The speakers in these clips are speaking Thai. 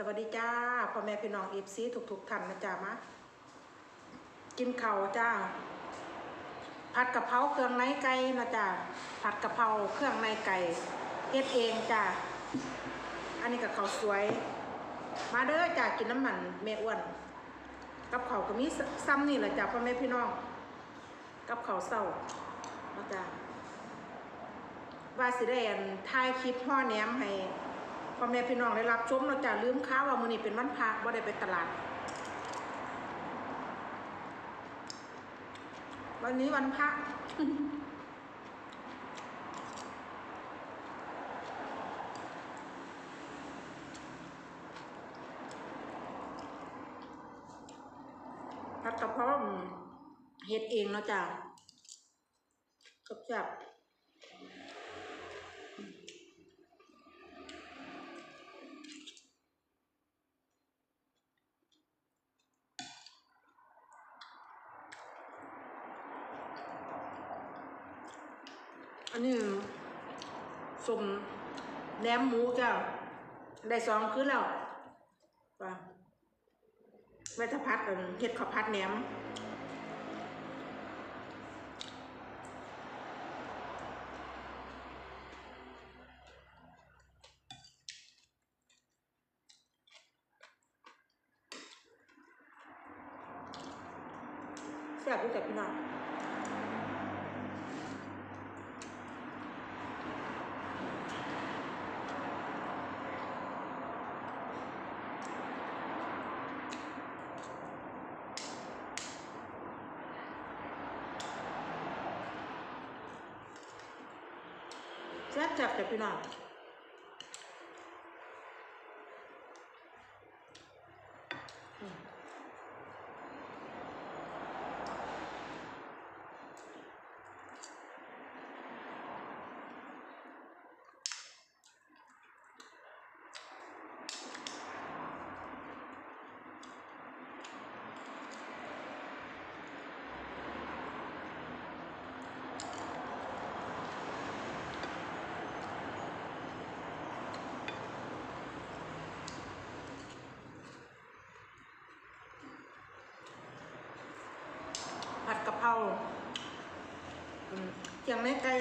สวัสดีจ้าพ่อแม่พี่น้องเอฟซีทุกๆท่านนะจ้ามากินเข้าจ้า ผัดกะเพราเครื่องในไก่นะจ้าผัดกะเพราเครื่องในไก่เฮ็ดเองจ้าอันนี้กับข้าวสวย มาเด้อจ้ากินน้ำมันแม่อ้วน กับข้าวก็มีซ้ำนี่แหละจ้าพ่อแม่พี่น้อง กับข้าวเศร้านะจ้าว่าสิได้อันถ่ายคลิปห่อแหนมให้ พ่อแม่พี่น้องได้รับชมเนาจ้าลืมข้าวว่ามื้อนี้เป็นวันพระบ่ได้ไปตลาด วันนี้วันพระผัดกะเพราอืมเฮ็ดเองเนาะจ้ะกับจับ อันนี้สมแหนมหมูจ้ะได้สองคืนแล้วว่าแม่ทะพัดอันเฮ็ดข้าวพัดแหนมแซ่บด้วยจ้ะพี่น้อง แซ่บจับจ้ะพี่น้องอืมผัดกะ เพราเจียงในไก่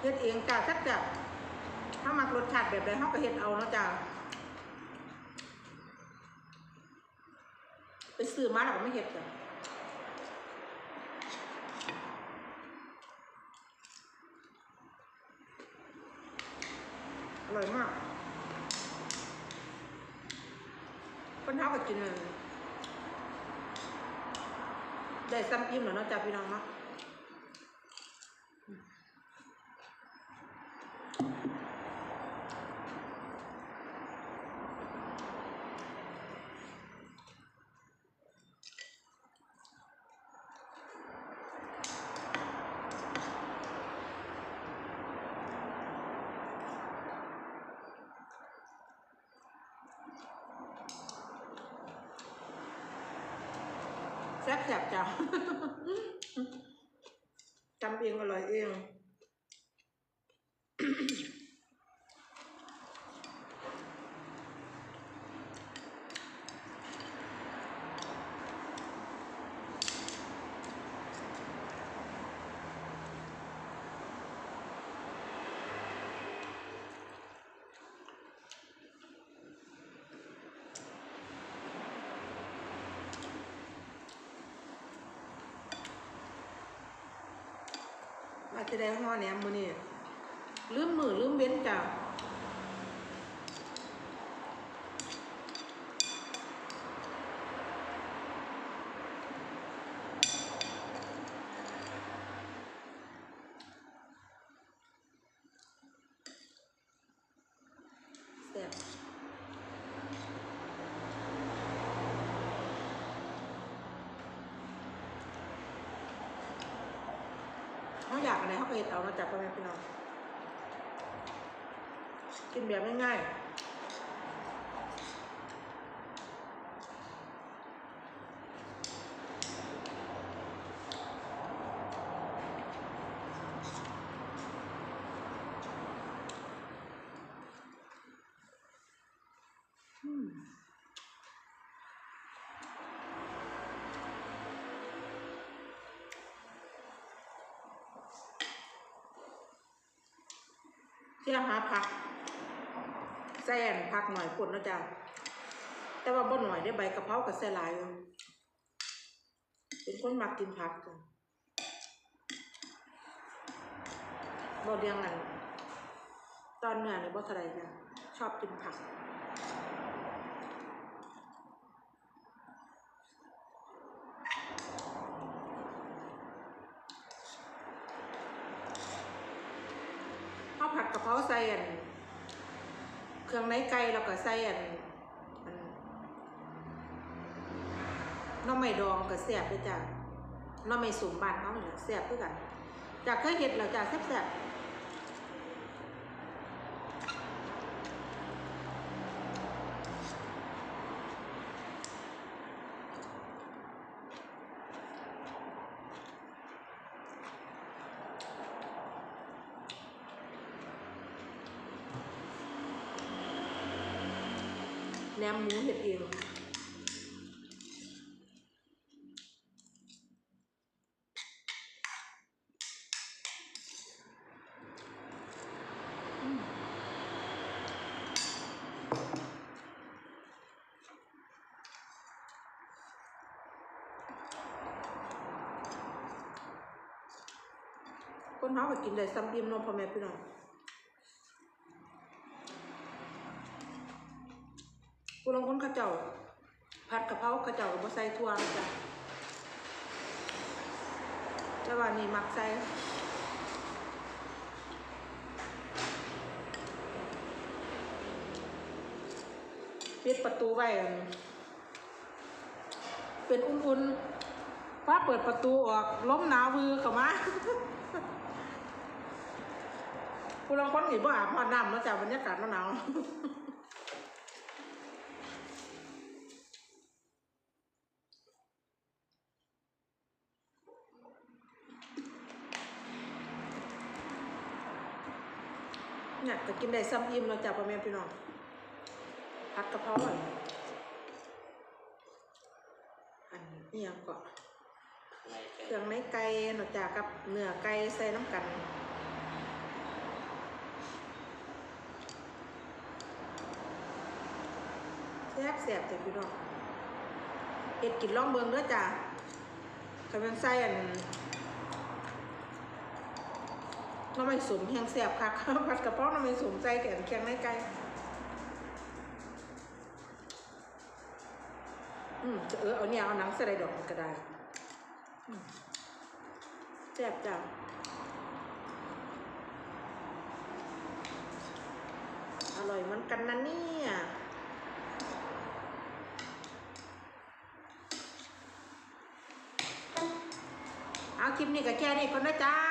เฮ็ดเองจ้ะจักจ้ะถ้ามักรสชาติแบบใดเฮาก็เฮ็ดเอาเนาะจ้ะไปซื้อมาแล้วก็ไม่เฮ็ดจ้ะอร่อยมากคนเฮาก็กินเลย ได้ซ้ำอิ่มแล้วเนาะจ้ะพี่น้องเนาะ แซ่บแซ่บจ้ะจำเองอร่อยเอง อาจจะได้ห่อแหนมมือนี่ลืมมือลืมเว้นจ้ะแซ่บ เขาอยากอะไรเขาก็เห็ดเอามาจากพ่อแม่พี่น้องกินแบบง่าย เที่ยหาผักแซนผักหน่อยคนนะจ๊ะแต่ว่าบ่หน่อยได้ใบกะเพรากับแซ่ลายอยู่เป็นคนมักกินผักจ้ะบ่เรียงกันตอนเนื้อนี่บ่เท่าไรจ้ะชอบกินผัก ผัดกะเพราใส่อันเครื่องในไก่แล้วก็ใส่อันน้องไม่ดองก็แซ่บด้วยจ้ะน้องไม่สมบานเขาเนี่ยแซ่บด้วยกันจากเคยเห็ดแล้วจ้ะแซ่บๆ แหนมหมูเห็ดเองอืมคนเขาก็กินได้ซ้ำอิ่มเน้องพ่อแม่พี่น้อง ผู้ลงคนเขาเจ้าผัดกะเพราเขาเจ้าก็บ่ใส่ถั่วจ้ะแต่ว่านี่มักใส่ปิดประตูไว้เป็นอุ่นๆฟ้าเปิดประตูออกล้มหนาววือเข้ามาผู้ลางคนนี่บ่อาบน้ำเนาะจ้ะบรรยากาศหนาว เนี่ยก็กินได้ซ้ำอิ่มแล้วจ้ะพ่อแม่พี่น้องผัดกระเพาอันอันนี้ยังก็ในเครื่องในไก่เนาะจ้ะกับเนื้อไก่ใส่น้ำกันแซ่บแซ่บจ้ะพี่น้องเอ็ดกินล่องเบิงเด้อจ้ะกำลังใส่อัน น้ำไม่สมแห้งแซ่บคักผัดกะเพราน้ำไม่สมใส่แกงแกงในไก่อืมเออเอาเนี่ยเอาหนังสไลด์ดอกก็ได้แซ่บจ้ะอร่อยเหมือนกันนะเนี่ยเอาคลิปนี้ก็แค่นี้ก่อนนะจ้า